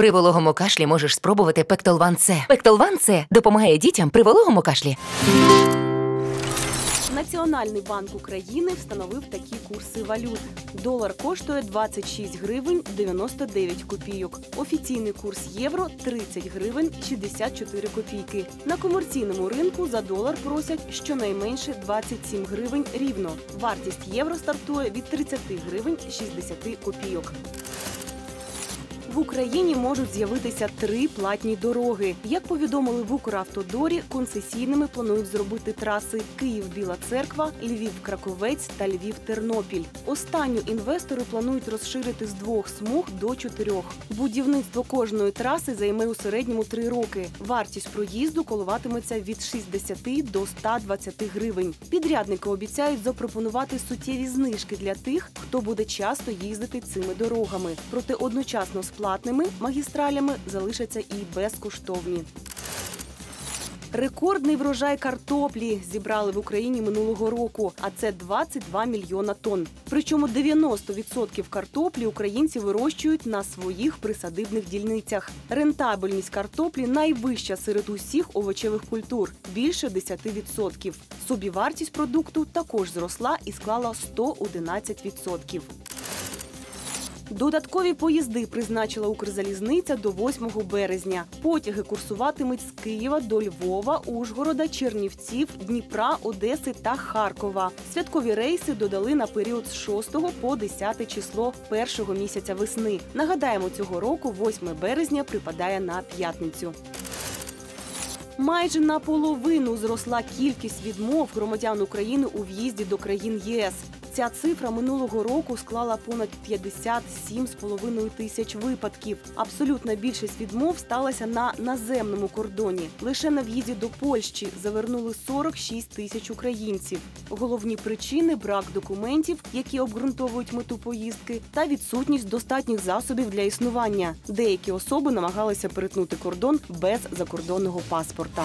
При вологому кашлі можеш спробувати Пектолван С. Пектолван С допомагає дітям при вологому кашлі. Національний банк України встановив такі курси валют. Долар коштує 26 гривень 99 копійок. Офіційний курс євро 30 гривень 64 копійки. На комерційному ринку за долар просять щонайменше 27 гривень рівно. Вартість євро стартує від 30 гривень 60 копійок. В Україні можуть з'явитися три платні дороги. Як повідомили в Укравтодорі, концесійними планують зробити траси Київ-Біла Церква, Львів-Краковець та Львів-Тернопіль. Останню інвестори планують розширити з двох смуг до чотирьох. Будівництво кожної траси займе у середньому три роки. Вартість проїзду коливатиметься від 60 до 120 гривень. Підрядники обіцяють запропонувати суттєві знижки для тих, хто буде часто їздити цими дорогами. Проте одночасно з платними магістралями залишаться і безкоштовні. Рекордний врожай картоплі зібрали в Україні минулого року, а це 22 мільйона тонн. Причому 90% картоплі українці вирощують на своїх присадибних дільницях. Рентабельність картоплі найвища серед усіх овочевих культур більше 10%. Собівартість продукту також зросла і склала 111%. Додаткові поїзди призначила Укрзалізниця до 8 березня. Потяги курсуватимуть з Києва до Львова, Ужгорода, Чернівців, Дніпра, Одеси та Харкова. Святкові рейси додали на період з 6 по 10 число першого місяця весни. Нагадаємо, цього року 8 березня припадає на п'ятницю. Майже наполовину зросла кількість відмов громадян України у в'їзді до країн ЄС. Ця цифра минулого року склала понад 57,5 тисяч випадків. Абсолютна більшість відмов сталася на наземному кордоні. Лише на в'їзді до Польщі завернули 46 тисяч українців. Головні причини брак документів, які обґрунтовують мету поїздки, та відсутність достатніх засобів для існування. Деякі особи намагалися перетнути кордон без закордонного паспорта.